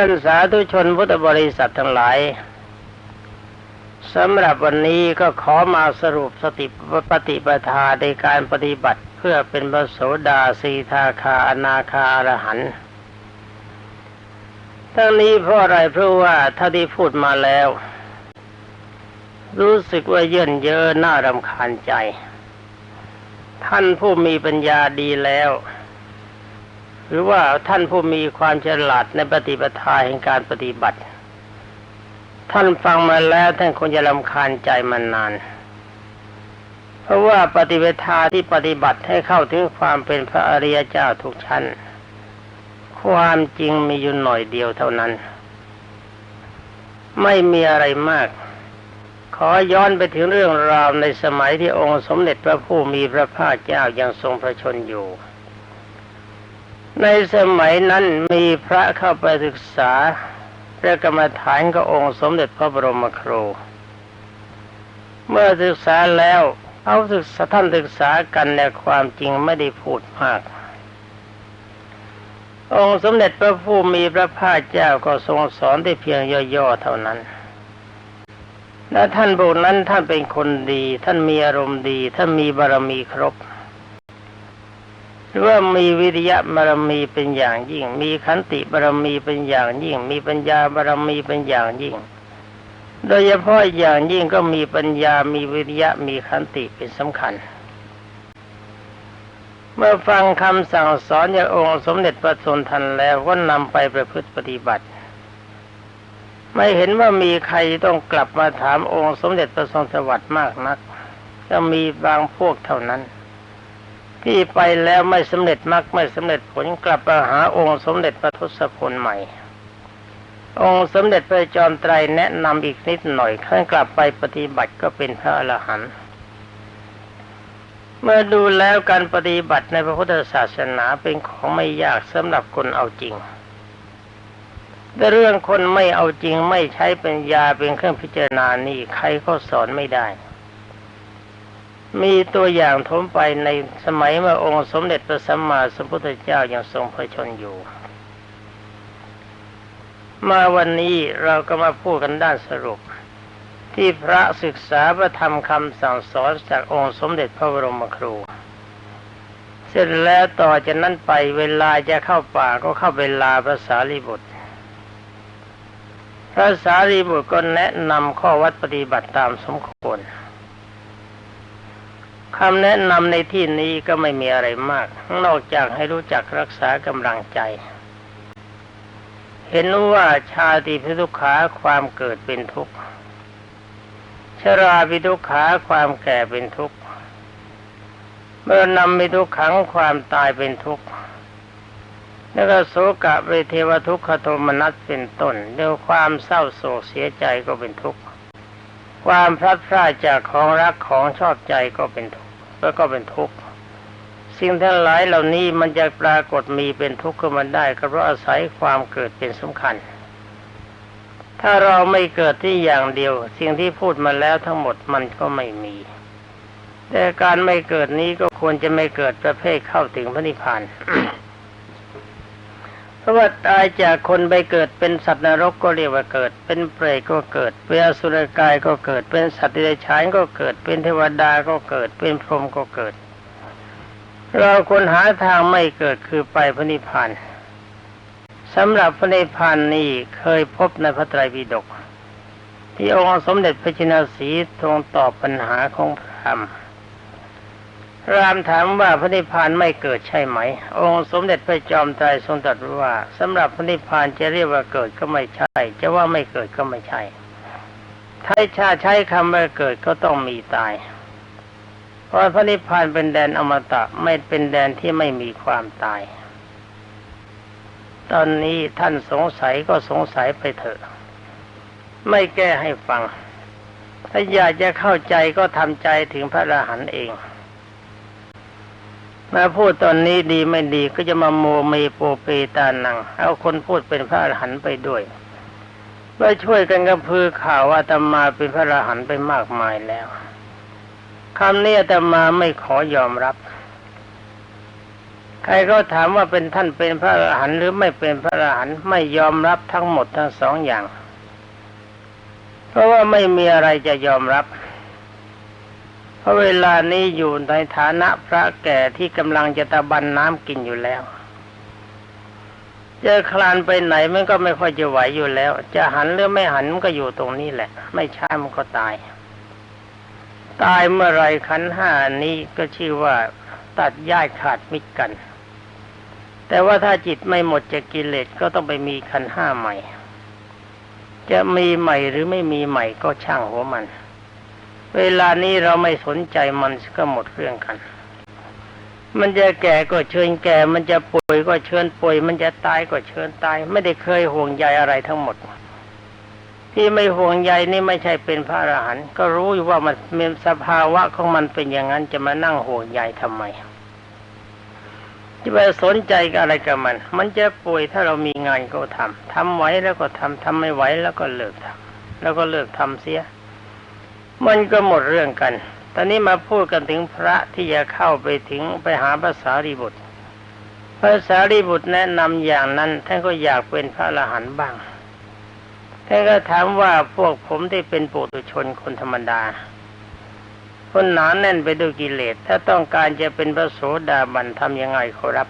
ท่านสาธุชนพุทธบริษัททั้งหลายสำหรับวันนี้ก็ขอมาสรุปสติปฏิปทาในการปฏิบัติเพื่อเป็นพระโสดาสีทาคาอนาคาอรหันต์ทั้งนี้เพราะอะไรเพราะว่าถ้าที่พูดมาแล้ว รู้สึกว่าเยินเยอะน่ารำคาญใจ ท่านผู้มีปัญญาดีแล้ว หรือว่าท่านผู้มีความฉลาดในปฏิปทาแห่งการปฏิบัติ ท่านฟังมาแล้วท่านคงจะรำคาญใจมานาน เพราะว่าปฏิปทาที่ปฏิบัติให้เข้าถึงความเป็นพระอริยเจ้าทุกชั้น ความจริงมีอยู่หน่อยเดียวเท่านั้น ไม่มีอะไรมาก ขอย้อนไปถึงเรื่องราวในสมัยที่องค์สมเด็จพระผู้มีพระภาคเจ้ายังทรงพระชนอยู่ ในสมัยนั้นมีพระเข้าไปศึกษาพระกรรมฐานกับองค์สมเด็จพระบรมครู เมื่อศึกษาแล้วเอาศึกษาท่านศึกษากันในความจริงไม่ได้พูดมาก องค์สมเด็จพระผู้มีพระภาคเจ้าก็ทรงสอนได้เพียงย่อๆเท่านั้น และท่านบุนั้นท่านเป็นคนดี ท่านมีอารมณ์ดี ท่านมีบารมีครบ รือว่ามีวิริยะบารมีเป็นอย่างยิ่ง มีขันติบารมีเป็นอย่างยิ่ง มีปัญญาบารมีเป็นอย่างยิ่ง โดยเฉพาะอย่างยิ่งก็มีปัญญามีวิริยะมีขันติเป็นสำคัญ เมื่อฟังคำสั่งสอนจากองค์สมเด็จพระสุนทันแล้วก็นำไปประพฤติปฏิบัติ ไม่เห็นว่ามีใครต้องกลับมาถามองค์สมเด็จพระทรงสวัสดิ์มากนัก จะมีบางพวกเท่านั้น ที่ไปแล้วไม่สำเร็จมรรคไม่สำเร็จผลกลับมาหาองค์สมเด็จพระทศพลใหม่ องค์สมเด็จพระจอมไตรแนะนำอีกนิดหน่อยขั้นกลับไปปฏิบัติก็เป็นพระอรหันต์เมื่อดูแล้วการปฏิบัติในพระพุทธศาสนาเป็นของไม่ยากสำหรับคนเอาจริงแต่เรื่องคนไม่เอาจริงไม่ใช้ปัญญาเป็นเครื่องพิจารณานี่ใครก็สอนไม่ได้ มีตัวอย่างทมไปในสมัยเมื่อองค์สมเด็จพระสัมมาสัมพุทธเจ้ายังทรงพระชนอยู่ มาวันนี้เราก็มาพูดกันด้านสรุป ที่พระศึกษาพระธรรมคำสั่งสอนจากองค์สมเด็จพระบรมครู เสร็จแล้วต่อจากนั้นไปเวลาจะเข้าป่าก็เข้าเวลาพระสารีบุตรพระสารีบุตรก็แนะนำข้อวัดปฏิบัติตามสมควร คำแนะนำในที่นี้ก็ไม่มีอะไรมาก นอกจากให้รู้จักรักษากำลังใจ เห็นว่าชาติพิทุขาความเกิดเป็นทุกข์ ชราพิทุขาความแก่เป็นทุกข์ เมื่อนำมิทุกขังความตายเป็นทุกข์แล้วก็โศกะเวเทวทุกขโทมนัสเป็นต้นเรียกความเศร้าโศกเสียใจก็เป็นทุกข์ความพลัดพรากจากของรักของชอบใจก็เป็นทุกข์ แล้วก็เป็นทุกข์สิ่งทั้งหลายเหล่านี้มันจะปรากฏมีเป็นทุกข์ขึ้นมาได้ก็เพราะอาศัยความเกิดเป็นสำคัญ ถ้าเราไม่เกิดที่อย่างเดียว สิ่งที่พูดมาแล้วทั้งหมดมันก็ไม่มี แต่การไม่เกิดนี้ก็ควรจะไม่เกิดประเภทเข้าถึงพระนิพพาน ราะว่าตายจากคนไปเกิดเป็นสัตว์นรกก็เรียกว่าเกิด เป็นเปรตก็เกิด เป็นอสุรกายก็เกิด เป็นสัตว์ที่ได้ฉานก็เกิด เป็นเทวดาก็เกิด เป็นพรหมก็เกิด เราควรหาทางไม่เกิดคือไปพระนิพพานสำหรับพระนิพพานนี้เคยพบในพระไตรปิฎกที่องค์สมเด็จพระจินสีทรงตอบปัญหาของพราหมณ์ รามถามว่าพระนิพพานไม่เกิดใช่ไหม องค์สมเด็จพระจอมไตรทรงตรัสว่าสำหรับพระนิพพานจะเรียกว่าเกิดก็ไม่ใช่ จะว่าไม่เกิดก็ไม่ใช่ ถ้าชาใช้คำว่าเกิดก็ต้องมีตาย เพราะพระนิพพานเป็นแดนอมตะไม่เป็นแดนที่ไม่มีความตาย ตอนนี้ท่านสงสัยก็สงสัยไปเถอะ ไม่แก้ให้ฟัง ถ้าอยากจะเข้าใจก็ทำใจถึงพระอรหันต์เอง มาพูดตอนนี้ดีไม่ดีก็จะมาโมเมโปเปตานัง เอาคนพูดเป็นพระอรหันต์ไปด้วยเพื่อช่วยกันกระพือข่าวว่าตมาเป็นพระอรหันต์ไปมากมายแล้วคำนี้ตมาไม่ขอยอมรับ ใครก็ถามว่าเป็นท่านเป็นพระอรหันต์หรือไม่เป็นพระอรหันต์ไม่ยอมรับทั้งหมดทั้งสองอย่าง เพราะว่าไม่มีอะไรจะยอมรับ ราะเวลานี้อยู่ในฐานะพระแก่ที่กำลังจะตะบันน้ำกินอยู่แล้วจะคลานไปไหนมันก็ไม่ค่อยจะไหวอยู่แล้ว จะหันหรือไม่หันมันก็อยู่ตรงนี้แหละ ไม่ช้ามันก็ตาย ตายเมื่อไรขันห้านี้ก็ชื่อว่าตัดย่ายขาดมิตรกัน แต่ว่าถ้าจิตไม่หมดจากกิเลสก็ต้องไปมีขันห้าใหม่ จะมีใหม่หรือไม่มีใหม่ก็ช่างหัวมัน เวลานี้เราไม่สนใจมันก็หมดเรื่องกัน มันจะแก่ก็เชิญแก่ มันจะป่วยก็เชิญป่วย มันจะตายก็เชิญตาย ไม่ได้เคยห่วงใยอะไรทั้งหมด ที่ไม่ห่วงใยนี่ไม่ใช่เป็นพระอรหันต์ก็รู้อยู่ว่ามันมีสภาวะของมันเป็นอย่างนั้นจะมานั่งห่วงใยทำไมจะไปสนใจกับอะไรกับมัน มันจะป่วยถ้าเรามีงานก็ทำทำไหวแล้วก็ทำทำไม่ไหวแล้วก็เลิกทำแล้วก็เลิกทำเสีย มันก็หมดเรื่องกัน ตอนนี้มาพูดกันถึงพระที่จะเข้าไปถึงไปหาภาษารีบุตรภาษารีบุตรแนะนำอย่างนั้นท่านก็อยากเป็นพระอรหันต์บ้าง ท่านก็ถามว่าพวกผมที่เป็นปุถุชนคนธรรมดา คนหนาแน่นไปด้วยกิเลส ถ้าต้องการจะเป็นพระโสดาบันทำยังไงขอรับ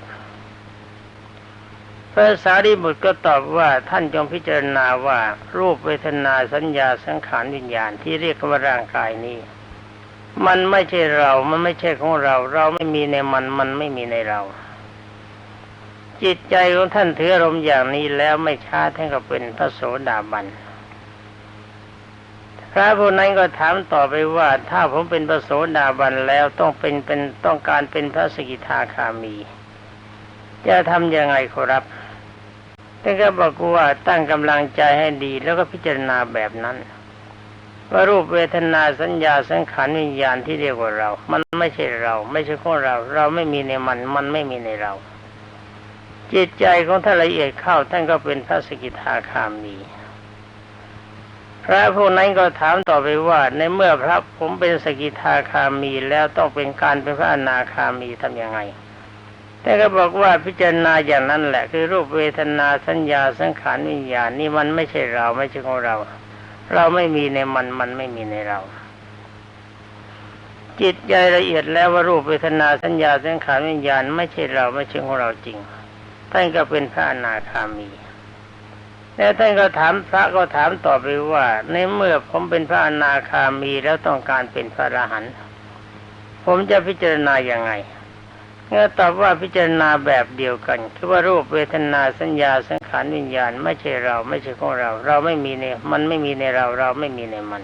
ระสารีบุตรก็ตอบว่าท่านจงพิจารณาว่ารูปเวทนาสัญญาสังขารวิญญาณที่เรียกว่าร่างกายนี้ มันไม่ใช่เรา มันไม่ใช่ของเรา เราไม่มีในมัน มันไม่มีในเรา จิตใจของท่านถืออารมณ์อย่างนี้แล้วไม่ช้าท่านก็เป็นพระโสดาบันพระผู้นั้นก็ถามต่อไปว่า ถ้าผมเป็นพระโสดาบันแล้วต้องเป็นเป็นต้องการเป็นพระสกิทาคามี จะทำยังไงขอรับ ท่านก็บอกว่าตั้งกำลังใจให้ดีแล้วก็พิจารณาแบบนั้น ว่ารูปเวทนาสัญญาสังขารวิญญาณที่เรียกว่าเรา มันไม่ใช่เรา ไม่ใช่ของเรา เราไม่มีในมัน มันไม่มีในเรา จิตใจของท่านละเอียดเข้าท่านก็เป็นพระสกิทาคามีพระผู้นั้นก็ถามต่อไปว่าในเมื่อพระผมเป็นสกิทาคามีแล้วต้องเป็นการเป็นพระอนาคามีทำยังไง แต่ก็บอกว่าพิจารณาอย่างนั้นแหละ คือรูปเวทนาสัญญาสังขารวิญญาณนี่มันไม่ใช่เราไม่ใช่ของเรา เราไม่มีในมันมันไม่มีในเรา จิตใจละเอียดแล้วว่ารูปเวทนาสัญญาสังขารวิญญาณไม่ใช่เราไม่ใช่ของเราจริงท่านก็เป็นพระอนาคามีแล้วท่านก็ถามพระก็ถามต่อไปว่า ในเมื่อผมเป็นพระอนาคามีแล้วต้องการเป็นพระอรหันต์ผมจะพิจารณาอย่างไง เมื่อตอบว่าพิจารณาแบบเดียวกันคือว่ารูปเวทนาสัญญาสังขารวิญญาณ ไม่ใช่เราไม่ใช่ของเรา เราไม่มีในมันไม่มีในเราเราไม่มีในมัน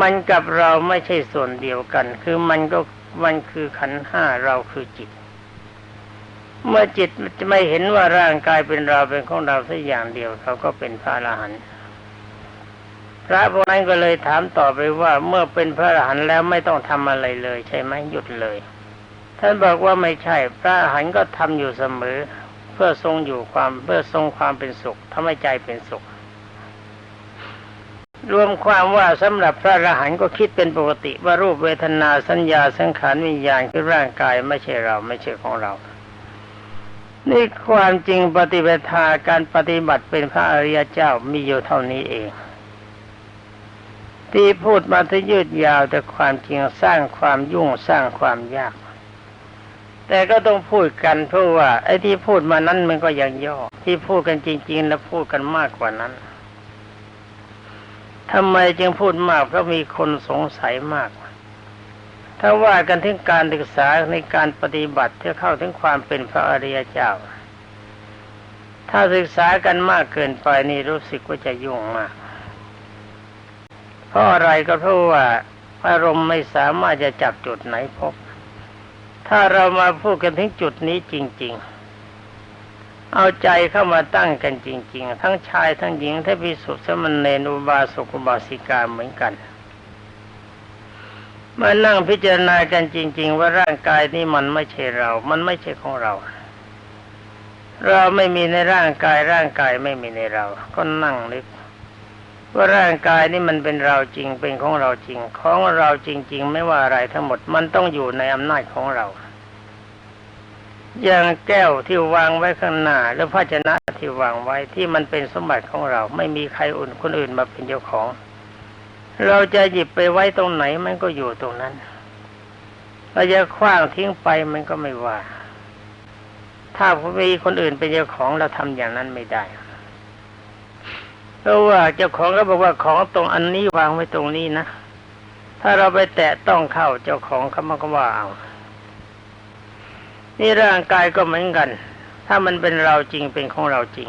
มันกับเราไม่ใช่ส่วนเดียวกัน คือมันก็มันคือขันห้าเราคือจิต เมื่อจิตจะไม่เห็นว่าร่างกายเป็นเราเป็นของเราสักอย่างเดียวเขาก็เป็นพระอรหันต์พระพวกนั้นก็เลยถามต่อไปว่าเมื่อเป็นพระอรหันต์แล้วไม่ต้องทำอะไรเลย ใช่ไหมหยุดเลย ท่านบอกว่าไม่ใช่ พระอรหันต์ก็ทำอยู่เสมอ เพื่อทรงอยู่ความเพื่อทรงความเป็นสุขทำให้ใจเป็นสุข รวมความว่าสำหรับพระอรหันต์ก็คิดเป็นปกติว่ารูปเวทนาสัญญาสังขารวิญญาณคือร่างกายไม่ใช่เราไม่ใช่ของเรานี่ความจริงปฏิบัติการปฏิบัติเป็นพระอริยเจ้ามีอยู่เท่านี้เอง ที่พูดมาที่ยืดยาวแต่ความจริงสร้างความยุ่งสร้างความยาก แต่ก็ต้องพูดกันเพราะว่าไอ้ที่พูดมานั้นมันก็ยังย่อ ที่พูดกันจริง ๆ แล้วพูดกันมากกว่านั้นทำไมจึงพูดมากเพราะมีคนสงสัยมาก ถ้าว่ากันถึงการศึกษาในการปฏิบัติที่อเข้าถึงความเป็นพระอริยเจ้า ถ้าศึกษากันมากเกินไปนี่รู้สึกว่าจะยุ่งมาก เพราะอะไรก็เพราะว่าอารมณ์ไม่สามารถจะจับจุดไหนพบ ถ้าเรามาพูดกันถึงจุดนี้จริง ๆ เอาใจเข้ามาตั้งกันจริง ๆ ทั้งชายทั้งหญิงทั้งพิสุทธิ์สมณเณรอุบาสกอุบาสิกาเหมือนกันมานั่งพิจารณากันจริง ๆ ว่าร่างกายนี้มันไม่ใช่เรา มันไม่ใช่ของเรา เราไม่มีในร่างกายร่างกายไม่มีในเรา ก็นั่งนึก ว่าร่างกายนี่มันเป็นเราจริงเป็นของเราจริง ของเราจริง ๆ ไม่ว่าอะไรทั้งหมดมันต้องอยู่ในอำนาจของเรา อย่างแก้วที่วางไว้ข้างหน้าแล้วภาชนะที่วางไว้ที่มันเป็นสมบัติของเรา ไม่มีใครอื่นคนอื่นมาเป็นเจ้าของ เราจะหยิบไปไว้ตรงไหนมันก็อยู่ตรงนั้นเราจะคว้างทิ้งไปมันก็ไม่ว่า ถ้ามีคนอื่นเป็นเจ้าของเราทำอย่างนั้นไม่ได้ เพราะว่าเจ้าของก็บอกว่าของตรงอันนี้วางไว้ตรงนี้นะ ถ้าเราไปแตะต้องเข้าเจ้าของเขามันก็ว่าเอานี่ร่างกายก็เหมือนกัน ถ้ามันเป็นเราจริงเป็นของเราจริง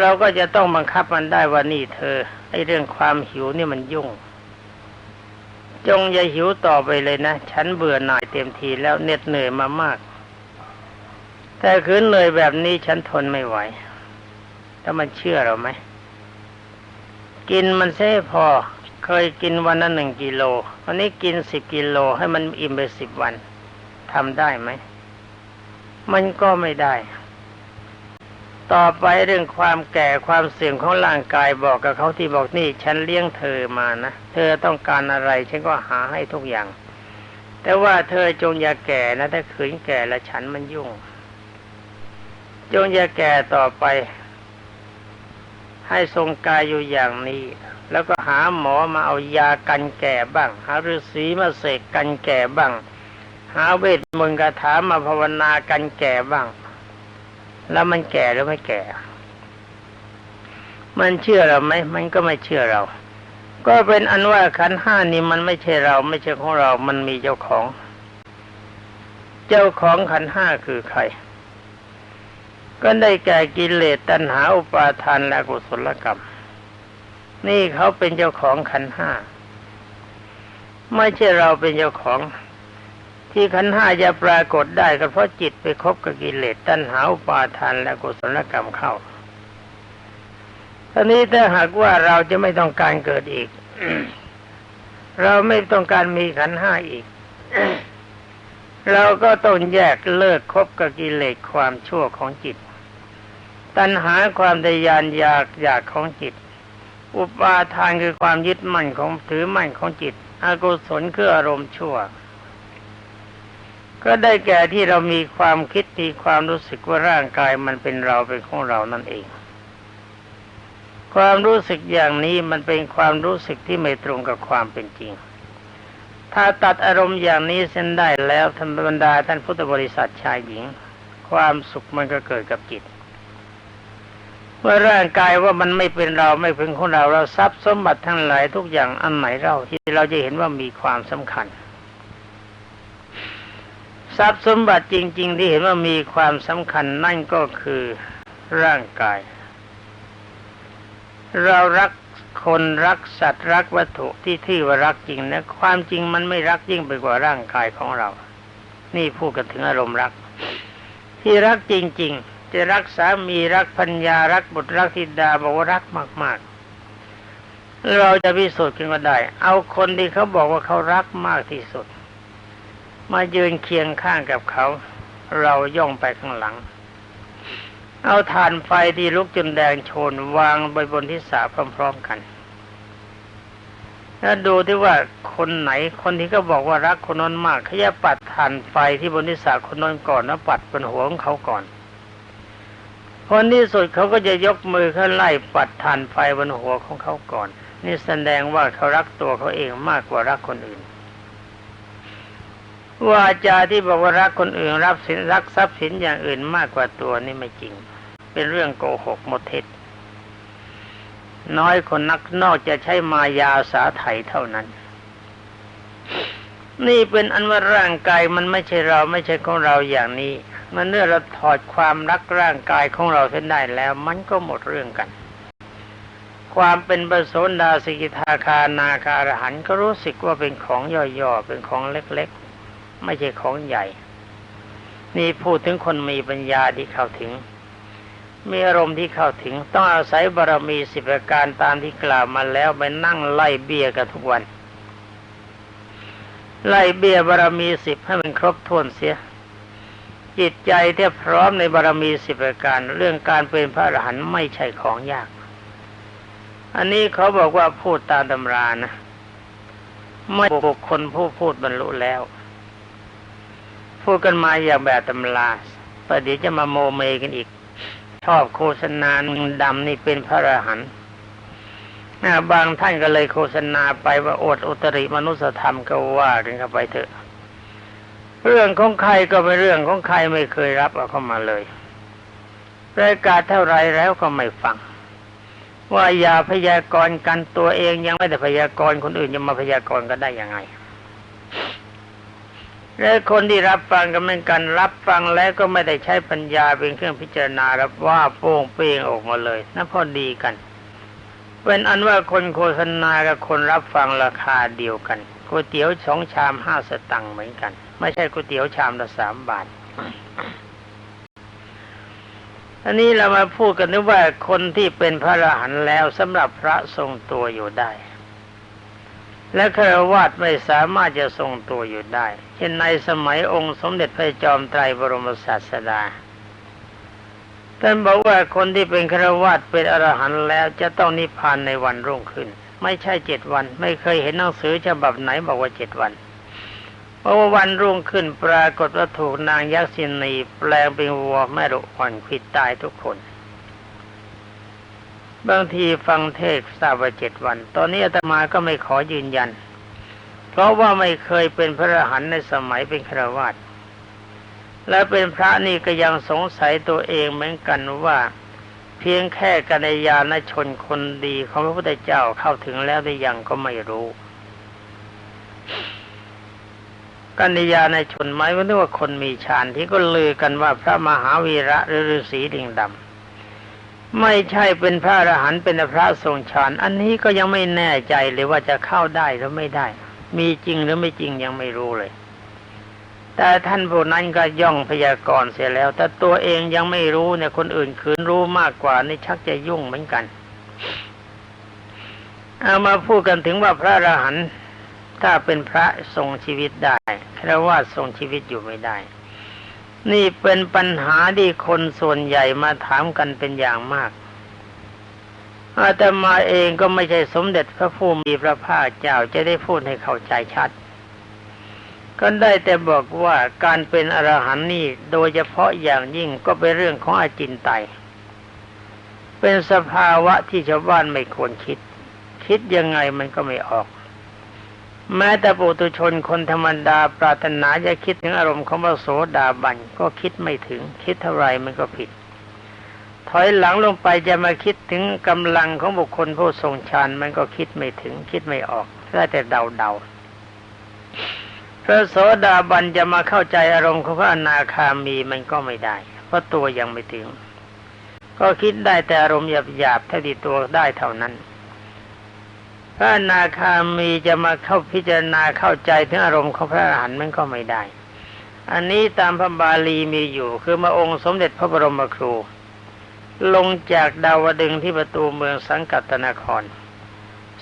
เราก็จะต้องบังคับมันได้ว่านี่เธอไอเรื่องความหิวนี่มันยุ่ง จงอย่าหิวต่อไปเลยนะ ฉันเบื่อหน่ายเต็มทีแล้วเหน็ดเหนื่อยมามาก แต่คืนเหนื่อยแบบนี้ฉันทนไม่ไหว ถ้ามันเชื่อเราไหม กินมันเซ่พอ เคยกินวันละหนึ่งกิโลวันนี้กินสิบกิโลให้มันอิ่มไปสิบวันทำได้ไหม มันก็ไม่ได้ ต่อไปเรื่องความแก่ความเสื่อมของร่างกายบอกกับเขาที่บอกนี่ ฉันเลี้ยงเธอมานะ เธอต้องการอะไร ฉันก็หาให้ทุกอย่าง แต่ว่าเธอจงอย่าแก่นะ ถ้าขืนแก่แล้วฉันมันยุ่ง จงอย่าแก่ต่อไป ให้ทรงกายอยู่อย่างนี้ แล้วก็หาหมอมาเอายากันแก่บ้าง หาฤาษีมาเสกกันแก่บ้าง หาเวทมนต์คาถามาภาวนากันแก่บ้าง แล้วมันแก่หรือไม่แก่ มันเชื่อเราไหมมันก็ไม่เชื่อเรา ก็เป็นอันว่าขันห้านี่มันไม่ใช่เรา ไม่ใช่ของเรา มันมีเจ้าของ เจ้าของขันห้าคือใคร ก็ได้แก่กิเลสตัณหาอุปาทานและกุศลกรรม นี่เขาเป็นเจ้าของขันห้า ไม่ใช่เราเป็นเจ้าของ ที่ขันห้าจะปรากฏได้ก็เพราะจิตไปคบกับกิเลสตัณหาอุปาทานและกุศลกรรมเข้าทีนี้ถ้าหากว่าเราจะไม่ต้องการเกิดอีก เราไม่ต้องการมีขันห้าอีกเราก็ต้องแยกเลิกคบกับกิเลสความชั่วของจิต ตัณหาความทยานอยากอยากของจิต อุปาทานคือความยึดมั่นของถือมั่นของจิต อกุศลคืออารมณ์ชั่ว ก็ได้แก่ที่เรามีความคิดมีความรู้สึกว่าร่างกายมันเป็นเราเป็นของเรานั่นเอง ความรู้สึกอย่างนี้มันเป็นความรู้สึกที่ไม่ตรงกับความเป็นจริง ถ้าตัดอารมณ์อย่างนี้เส้นได้แล้วท่านบรรดาท่านพุทธบริษัทชายหญิง ความสุขมันก็เกิดกับจิต เมื่อร่างกายว่ามันไม่เป็นเราไม่เป็นของเราเราทรัพย์สมบัติทั้งหลายทุกอย่างอันไหนเราที่เราจะเห็นว่ามีความสำคัญ ทรัพย์สมบัติจริง ๆ ที่เห็นว่ามีความสำคัญนั่นก็คือร่างกาย เรารักคนรักสัตว์รักวัตถุที่ที่ว่ารักจริงนะความจริงมันไม่รักยิ่งไปกว่าร่างกายของเรา นี่พูดกันถึงอารมณ์รัก ที่รักจริง ๆ จะรักสามีรักพัญญารักบุตรรักธิดาบอกว่ารักมาก ๆ เราจะพิสูจน์กันก็ได้ เอาคนที่เขาบอกว่าเขารักมากที่สุด มายืนเคียงข้างกับเขา เราย่องไปข้างหลัง เอาฐานไฟที่ลุกจนแดงโชนวางบนบนทิศาพร้อม ๆ กันแล้วดูที่ว่าคนไหนคนที่เขาบอกว่ารักคนนั้นมากเขาจะปัดฐานไฟที่บนทิศาคนนั้นก่อนแล้วปัดบนหัวของเขาก่อน คนที่สุดเขาก็จะยกมือเขาไล่ปัดฐานไฟบนหัวของเขาก่อน นี่แสดงว่าเขารักตัวเขาเองมากกว่ารักคนอื่นวาจาที่บอกว่ารักคนอื่นรับสินรักทรัพย์สินอย่างอื่นมากกว่าตัวนี่ไม่จริง เป็นเรื่องโกหกหมดเท็จน้อยคนนักนอกจะใช้มายาสาไถเท่านั้น นี่เป็นอันว่าร่างกายมันไม่ใช่เราไม่ใช่ของเราอย่างนี้ มันเมื่อเราถอดความรักร่างกายของเราเส้นได้แล้ว มันก็หมดเรื่องกัน ความเป็นปโสดาสิกิทาคานาคาอรหันต์ก็รู้สึกว่าเป็นของย่อๆเป็นของเล็กๆ ไม่ใช่ของใหญ่ นี่พูดถึงคนมีปัญญาที่เข้าถึง มีอารมณ์ที่เข้าถึง ต้องอาศัยบารมีสิบประการตามที่กล่าวมาแล้วไปนั่งไล่เบี้ยกันทุกวันไล่เบี้ยบารมีสิบให้มันครบถ้วนเสีย จิตใจที่พร้อมในบารมีสิบประการ เรื่องการเป็นพระอรหันต์ไม่ใช่ของยาก อันนี้เขาบอกว่าพูดตามตำรานะไม่บุคคลผู้พูดบรรลุแล้ว พูดกันมาอย่างแบบตำราประเดี๋ยวจะมาโมเมกันอีก ชอบโฆษณาดำนี่เป็นพระอรหันต์บางท่านก็เลยโฆษณาไปว่าอดอุตริมนุสธรรมก็ว่ากันเข้าไปเถอะ เรื่องของใครก็เป็นเรื่องของใครไม่เคยรับเอาเข้ามาเลยรายการเท่าไรแล้วก็ไม่ฟัง ว่าอย่าพยากรณ์กันตัวเองยังไม่ได้พยากรณ์คนอื่นจะมาพยากรณ์กันได้ยังไงและคนที่รับฟังก็เหมือนกันรับฟังแล้วก็ไม่ได้ใช้ปัญญาเป็นเครื่องพิจารณารับว่าโป้งเป้งออกมาเลยนั่นพอดีกัน เป็นอันว่าคนโฆษณากับคนรับฟังราคาเดียวกันก๋วยเตี๋ยวสองชามห้าสตังค์เหมือนกัน ไม่ใช่ก๋วยเตี๋ยวชามละสามบาทอันนี้เรามาพูดกันนึกว่าคนที่เป็นพระอรหันต์แล้วสำหรับพระทรงตัวอยู่ได้ และคารวาสไม่สามารถจะทรงตัวอยู่ได้ เช่นในสมัยองค์สมเด็จพระจอมไตรบรมศาสดาท่านบอกว่าคนที่เป็นคารวาสเป็นอรหันต์แล้วจะต้องนิพพานในวันรุ่งขึ้น ไม่ใช่เจ็ดวัน ไม่เคยเห็นหนังสือฉบับไหนบอกว่าเจ็ดวัน เพราะว่าวันรุ่งขึ้นปรากฏว่าถูกนางยักษินีแปลงเป็นวัวแม่ลูกอ่อนขิดตายทุกคน บางทีฟังเทศทราบว่าเจ็ดวัน ตอนนี้อาตมาก็ไม่ขอยืนยัน เพราะว่าไม่เคยเป็นพระอรหันต์ในสมัยเป็นฆราวาสและเป็นพระนี่ก็ยังสงสัยตัวเองเหมือนกันว่าเพียงแค่กัญญาณชนคนดีของพระพุทธเจ้าเข้าถึงแล้วได้ยังก็ไม่รู้ กัญญาณชนไหมว่านึกว่าคนมีฌานที่ก็ลือกันว่าพระมหาวีระหรือฤาษีดิงดำไม่ใช่เป็นพระอรหันต์เป็นพระทรงฌานอันนี้ก็ยังไม่แน่ใจเลยว่าจะเข้าได้หรือไม่ได้ มีจริงหรือไม่จริงยังไม่รู้เลย แต่ท่านผู้นั้นก็ย่องพยากรณ์เสียแล้ว แต่ตัวเองยังไม่รู้เนี่ยคนอื่นคืนรู้มากกว่านี่ชักจะยุ่งเหมือนกัน เอามาพูดกันถึงว่าพระอรหันต์ ถ้าเป็นพระทรงชีวิตได้แค่ว่าทรงชีวิตอยู่ไม่ได้ นี่เป็นปัญหาที่คนส่วนใหญ่มาถามกันเป็นอย่างมากอาตมาเองก็ไม่ใช่สมเด็จพระผู้มีพระภาคเจ้าจะได้พูดให้เข้าใจชัด ก็ได้แต่บอกว่าการเป็นอรหันต์นี่โดยเฉพาะอย่างยิ่งก็เป็นเรื่องของอาจินไต เป็นสภาวะที่ชาวบ้านไม่ควรคิด คิดยังไงมันก็ไม่ออก แม้แต่ปุถุชนคนธรรมดาปรารถนาจะคิดถึงอารมณ์ของพระโสดาบันก็คิดไม่ถึง คิดเท่าไรมันก็ผิด ถอยหลังลงไปจะมาคิดถึงกำลังของบุคคลผู้ทรงฌานมันก็คิดไม่ถึง คิดไม่ออกได้แต่เดาเดาๆพระโสดาบันจะมาเข้าใจอารมณ์ของพระอนาคามีมันก็ไม่ได้ เพราะตัวยังไม่ถึง ก็คิดได้แต่อารมณ์หยาบๆเท่าที่ตัวได้เท่านั้น พระนาคามีจะมาเข้าพิจารณาเข้าใจถึงอารมณ์ของพระอรหันต์มันก็ไม่ได้ อันนี้ตามพระบาลีมีอยู่คือมาองค์สมเด็จพระบรมครู ลงจากดาวดึงที่ประตูเมืองสังกัตนคร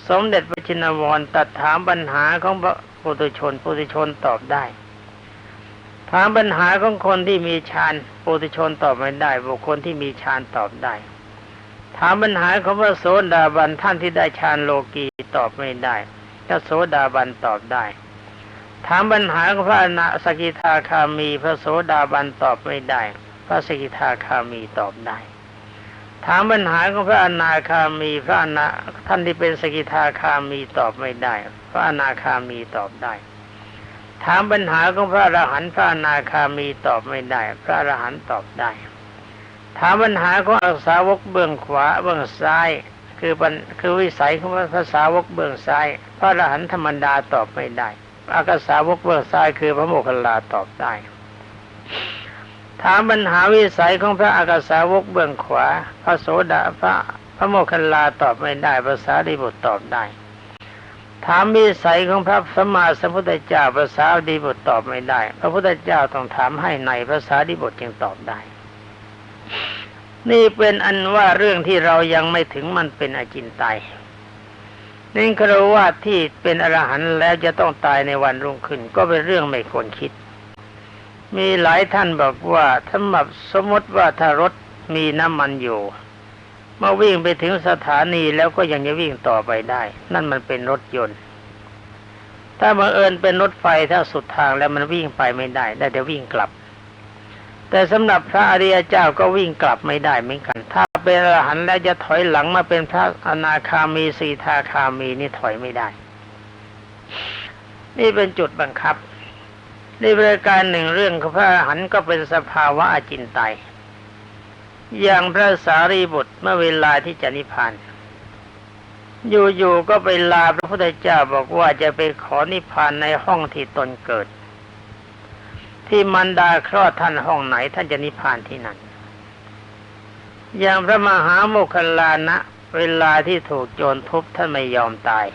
สมเด็จพระชินวรตัดถามปัญหาของพระปุถุชนปุถุชนตอบได้ ถามปัญหาของคนที่มีฌานปุถุชนตอบไม่ได้ บุคคลที่มีฌานตอบได้ ถามปัญหาของพระโสดาบันท่านที่ได้ฌานโลกีตอบไม่ได้ถ้าโสดาบันตอบได้ ถามปัญหาของพระอนาสกิทาคามี พระโสดาบันตอบไม่ได้ พระสกิทาคามีตอบได้ ถามปัญหาของพระอนาคามี พระอนาท่านที่เป็นสกิทาคามีตอบไม่ได้ พระอนาคามีตอบได้ ถามปัญหาของพระอรหันต์พระอนาคามีตอบไม่ได้ พระอรหันต์ตอบได้ ถามปัญหาของอักษาวกเบื้องขวาเบื้องซ้าย คือปัญคือวิสัยของพระภาษาวกเบื้องซ้าย พระอรหันต์ธรรมดาตอบไม่ได้อากษาวกเบื้องซ้ายคือพระโมคคัลลาตอบได้ ถามปัญหาวิสัยของพระอากาสาวกเบื้องขวา พระโสดาพระพระโมคคัลลาตอบไม่ได้ภาษาดีบุตรตอบได้ ถามวิสัยของพระสัมมาสัมพุทธเจ้าภาษาดีบุตรตอบไม่ได้ พระพุทธเจ้าต้องถามให้ในภาษาดีบุตรจึงตอบได้ นี่เป็นอันว่าเรื่องที่เรายังไม่ถึงมันเป็นอจินไตยนี่ครว่าที่เป็นอรหันต์แล้วจะต้องตายในวันรุ่งขึ้น ก็เป็นเรื่องไม่ควรคิด มีหลายท่านบอกว่าสำหรับสมมติว่าถ้ารถมีน้ำมันอยู่เมื่อวิ่งไปถึงสถานีแล้วก็ยังจะวิ่งต่อไปได้ นั่นมันเป็นรถยนต์ ถ้าบังเอิญเป็นรถไฟถ้าสุดทางแล้วมันวิ่งไปไม่ได้ ได้แต่วิ่งกลับ แต่สำหรับพระอริยเจ้าก็วิ่งกลับไม่ได้เหมือนกัน ถ้าเป็นอรหันต์แล้วจะถอยหลังมาเป็นพระอนาคามีสีทาคามีนี่ถอยไม่ได้ นี่เป็นจุดบังคับนี่บริการหนึ่งเรื่องของพระอรหันต์ก็เป็นสภาวะอจินไตยอย่างพระสารีบุตรเมื่อเวลาที่จะนิพพานอยู่ๆก็ไปลาพระพุทธเจ้าบอกว่าจะไปขอนิพพานในห้องที่ตนเกิด ที่มันดาคลอดท่านห้องไหน ท่านจะนิพพานที่นั่น อย่างพระมหาโมคคลลานะ เวลาที่ถูกโจรทุบท่านไม่ยอมตาย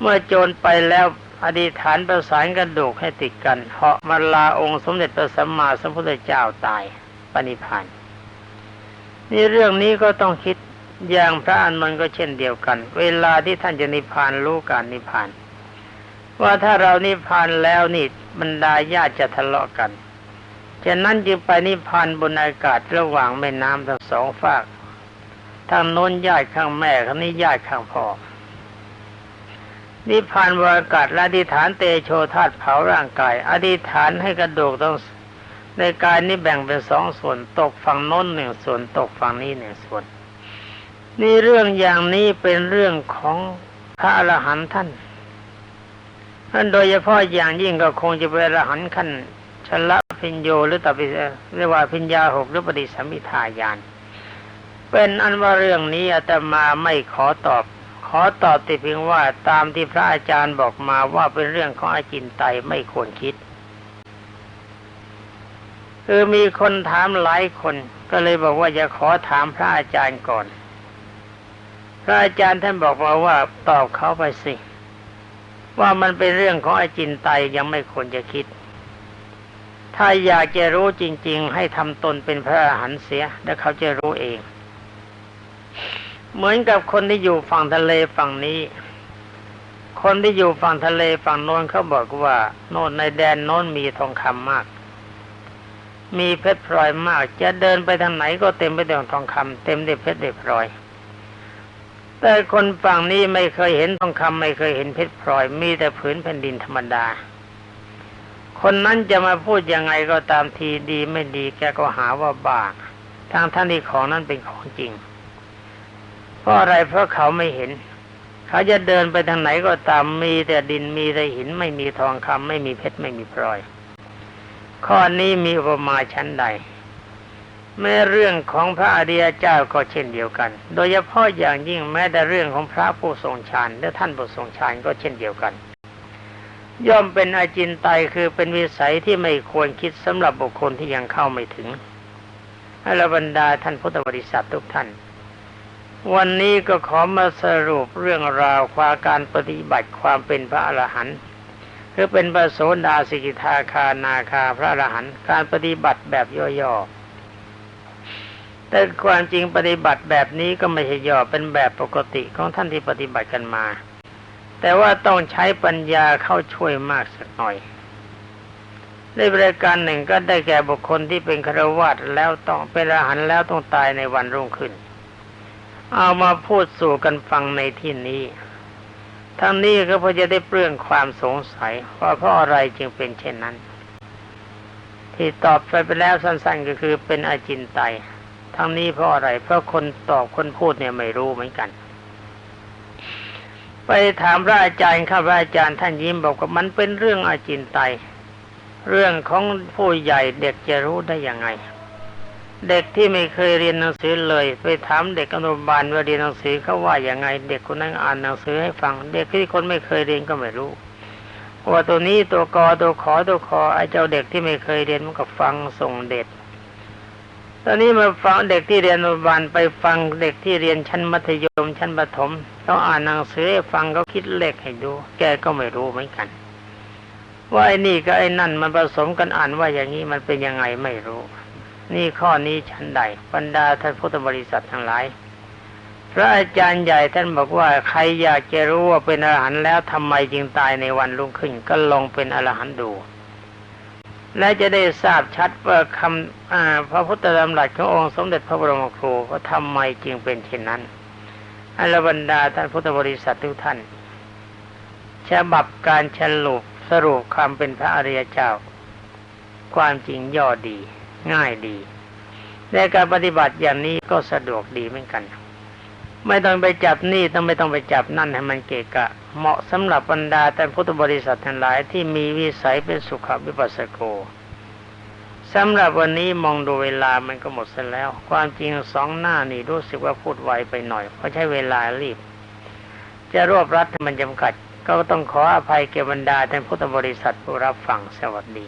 เมื่อโจรไปแล้วอธิษฐานประสานกระดูกให้ติดกันเหาะมาลาองค์สมเด็จพระสัมมาสัมพุทธเจ้าตายปณิพานนี่เรื่องนี้ก็ต้องคิดอย่างพระอานนท์ก็เช่นเดียวกัน เวลาที่ท่านจะนิพพานรู้การนิพพาน ว่าถ้าเรานิพพานแล้วนี่บรรดาญาติจะทะเลาะกันฉะนั้นจึงไปนิพพานบนอากาศระหว่างแม่น้ำทั้งสองฝากทางโน้นญาติข้างแม่ข้างนี้ญาติข้างพ่อนิพพานบนอากาศและอธิษฐานเตโชธาตุเผาร่างกาย อธิษฐานให้กระดูกต้องในกายนี้แบ่งเป็นสองส่วนตกฝั่งโน้นหนึ่งส่วนตกฝั่งนี้หนึ่งส่วน นี่เรื่องอย่างนี้เป็นเรื่องของพระอรหันต์ท่าน ท่านโดยเฉพาะอย่างยิ่งก็คงจะเป็นรหันขั้นชละพิญโยหรือตัปิเรียกว่าพิญญาหกหรือปฏิสัมมิทายาน เป็นอันว่าเรื่องนี้อาตมาไม่ขอตอบ ขอตอบแต่เพียงว่าตามที่พระอาจารย์บอกมาว่าเป็นเรื่องของอาจินไตไม่ควรคิด คือมีคนถามหลายคนก็เลยบอกว่าจะขอถามพระอาจารย์ก่อน พระอาจารย์ท่านบอกมาว่าตอบเขาไปสิ ว่ามันเป็นเรื่องของไอจินไตยยังไม่ควรจะคิด ถ้าอยากจะรู้จริง ๆ ให้ทำตนเป็นพระอรหันต์เสีย แล้วเขาจะรู้เอง เหมือนกับคนที่อยู่ฝั่งทะเลฝั่งนี้ คนที่อยู่ฝั่งทะเลฝั่งโน้นเขาบอกว่า โน่นในแดนโน้นมีทองคำมาก มีเพชรพลอยมาก จะเดินไปทางไหนก็เต็มไปด้วยทองคำเต็มด้วยเพชรด้วยพลอย แต่คนฝั่งนี้ไม่เคยเห็นทองคำไม่เคยเห็นเพชรพลอย มีแต่ผืนแผ่นดินธรรมดา คนนั้นจะมาพูดยังไงก็ตามทีดีไม่ดีแกก็หาว่าบ้าทางท่านที่ของนั้นเป็นของจริง เพราะอะไรเพราะเขาไม่เห็น เขาจะเดินไปทางไหนก็ตามมีแต่ดินมีแต่หินไม่มีทองคำไม่มีเพชรไม่มีพลอย ข้อนี้มีอุปมาชั้นใด แม้เรื่องของพระอริยเจ้าก็เช่นเดียวกัน โดยเฉพาะอย่างยิ่งแม้แต่เรื่องของพระผู้ทรงฌานและท่านผู้ทรงฌานก็เช่นเดียวกัน ย่อมเป็นอาจินไตยคือเป็นวิสัยที่ไม่ควรคิดสำหรับบุคคลที่ยังเข้าไม่ถึงให้ระบรรดาท่านพุทธบริษัททุกท่าน วันนี้ก็ขอมาสรุปเรื่องราวความการปฏิบัติความเป็นพระอรหันต์คือเป็นพระโสดาสิกิทาคานาคาพระอรหันต์การปฏิบัติแบบย่อๆ แต่ความจริงปฏิบัติแบบนี้ก็ไม่ใช่ย่อเป็นแบบปกติของท่านที่ปฏิบัติกันมา แต่ว่าต้องใช้ปัญญาเข้าช่วยมากสักหน่อยในบริการหนึ่งก็ได้แก่บุคคลที่เป็นครวาตแล้วต้องเป็นอรหันแล้วต้องตายในวันรุ่งขึ้น เอามาพูดสู่กันฟังในที่นี้ทั้งนี้ก็เพื่อจะได้เปลื้องความสงสัยว่าเพราะอะไรจึงเป็นเช่นนั้น ที่ตอบไปไปแล้วสั้นๆก็คือเป็นอาจินไตย ทั้งนี้เพราะอะไรเพราะคนตอบคนพูดเนี่ยไม่รู้เหมือนกัน ไปถามพระอาจารย์ข้าพระอาจารย์ท่านยิ้มบอกว่ามันเป็นเรื่องอาจินไต เรื่องของผู้ใหญ่เด็กจะรู้ได้ยังไง เด็กที่ไม่เคยเรียนหนังสือเลย ไปถามเด็กอนุบาลว่าเรียนหนังสือเขาว่าอย่างไง เด็กคนนั้นอ่านหนังสือให้ฟัง เด็กที่คนไม่เคยเรียนก็ไม่รู้ว่าตัวนี้ตัวกอตัวขอตัวคอไอ้เจ้าเด็กที่ไม่เคยเรียนมันก็ฟังส่งเด็กต อนนี้มาฟังเด็กที่เรียนอนุบาลไปฟังเด็กที่เรียนชั้นมัธยมชั้นประถมเขาอ่านหนังสือให้ฟังเขาคิดเลขให้ดู แกก็ไม่รู้เหมือนกัน ว่าไอ้นี่กับไอ้นั่นมันผสมกันอ่านว่าอย่างนี้มันเป็นยังไงไม่รู้ นี่ข้อนี้ชั้นใดบรรดาท่านพุทธบริษัททั้งหลายพระอาจารย์ใหญ่ท่านบอกว่าใครอยากจะรู้ว่าเป็นอรหันต์แล้วทำไมจึงตายในวันรุ่งขึ้น ก็ลองเป็นอรหันต์ดู และจะได้ทราบชัดว่าคำพระพุทธธรรมหลักขององค์สมเด็จพระบรมครูว่าทำไมจึงเป็นเช่นนั้นอรบรรดาท่านพุทธบริษัททุกท่านฉบับการฉลุปสรุปคำเป็นพระอริยเจ้า ความจริงย่อดี ง่ายดีในการปฏิบัติอย่างนี้ก็สะดวกดีเหมือนกัน ไม่ต้องไปจับนี่ต้องไม่ต้องไปจับนั่นให้มันเกะกะ เหมาะสำหรับบรรดาแต่พุทธบริษัททั้งหลายที่มีวิสัยเป็นสุขวิปัสสโกสำหรับวันนี้มองดูเวลามันก็หมดเสียแล้ว ความจริงสองหน้านี่รู้สึกว่าพูดไวไปหน่อย เพราะใช้เวลารีบ จะรวบรัดมันจำกัด ก็ต้องขออภัยแก่บรรดาท่านพุทธบริษัทผู้รับฟังสวัสดี